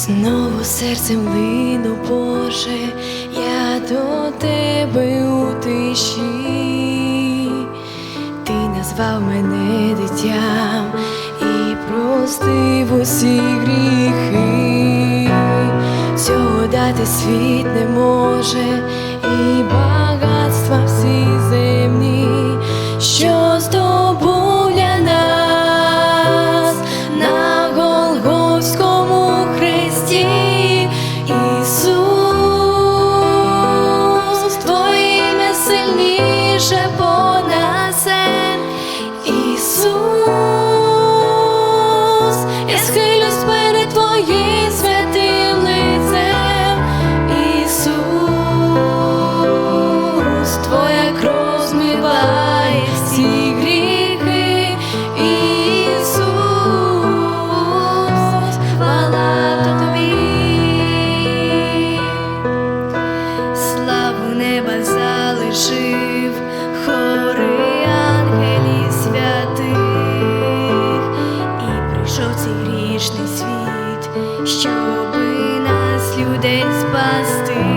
Знову серцем лину, Боже, я до тебе у тиші, ти назвав мене дитям і простив усі гріхи, цього дати світ не може, і багатства щоби нас, людей, спасти,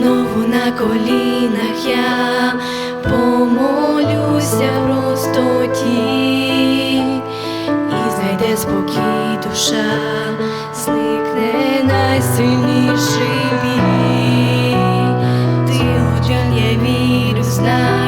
знову на колінах я помолюся в ростоті і знайде спокій душа, зникне найсильніший біль. Ти, одяг, я вірю, знаю.